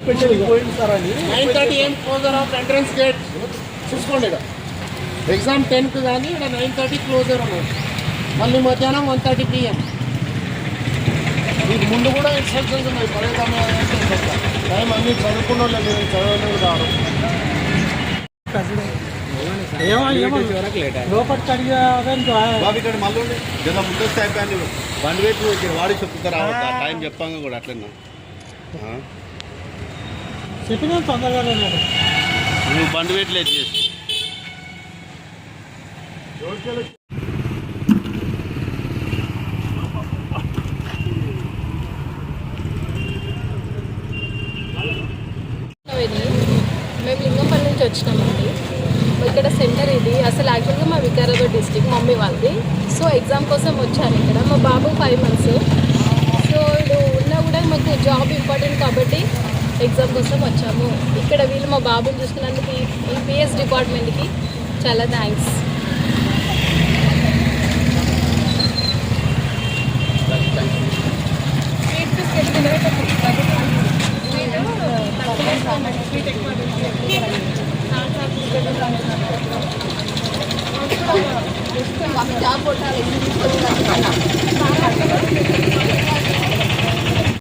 పోయింది సార్ అని nine thirty am closure of entrance gate చూసుకోండి ఇక్కడ ఎగ్జామ్ టెన్కి కానీ ఇక్కడ నైన్ థర్టీ క్లోజర్ అన్నమాట మళ్ళీ మధ్యాహ్నం వన్ థర్టీ పిఎం మీకు ముందు కూడా ఇన్స్ట్రక్షన్స్ ఉన్నాయి. పడేదామా టైం అన్ని చదువుకున్న వాళ్ళు మీరు చదవలేదు కాదు. ఇక్కడ మళ్ళీ ఉండి. జర ముందు వస్తే అయిపోయింది. బండి వైపు ఇక్కడ వాడి చెప్తారా? టైం చెప్పాங்க కూడా అట్లనే. ఆ? చెప్పిన తొందరగా నువ్వు బండి వెయిట్ లేదు చేసి. ఇది మేము లింగంపల్లి నుంచి వచ్చినామండి. ఇక్కడ సెంటర్ ఇది. అసలు యాక్చువల్గా మా వికారాబాద్ డిస్టిక్ మమ్మీ వాళ్ళది. సో ఎగ్జామ్ కోసం వచ్చాను ఇక్కడ. మా బాబు ఫైవ్ మంత్స్ సో ఇప్పుడు ఉన్నా కూడా మాకు జాబ్ ఇంపార్టెంట్ కాబట్టి ఎగ్జామ్ కోసం వచ్చాము. ఇక్కడ వీళ్ళు మా బాబుని చూసుకున్నందుకు ఈ- పిఎస్ డిపార్ట్మెంట్కి చాలా థ్యాంక్స్. జాబ్ కొట్టాలి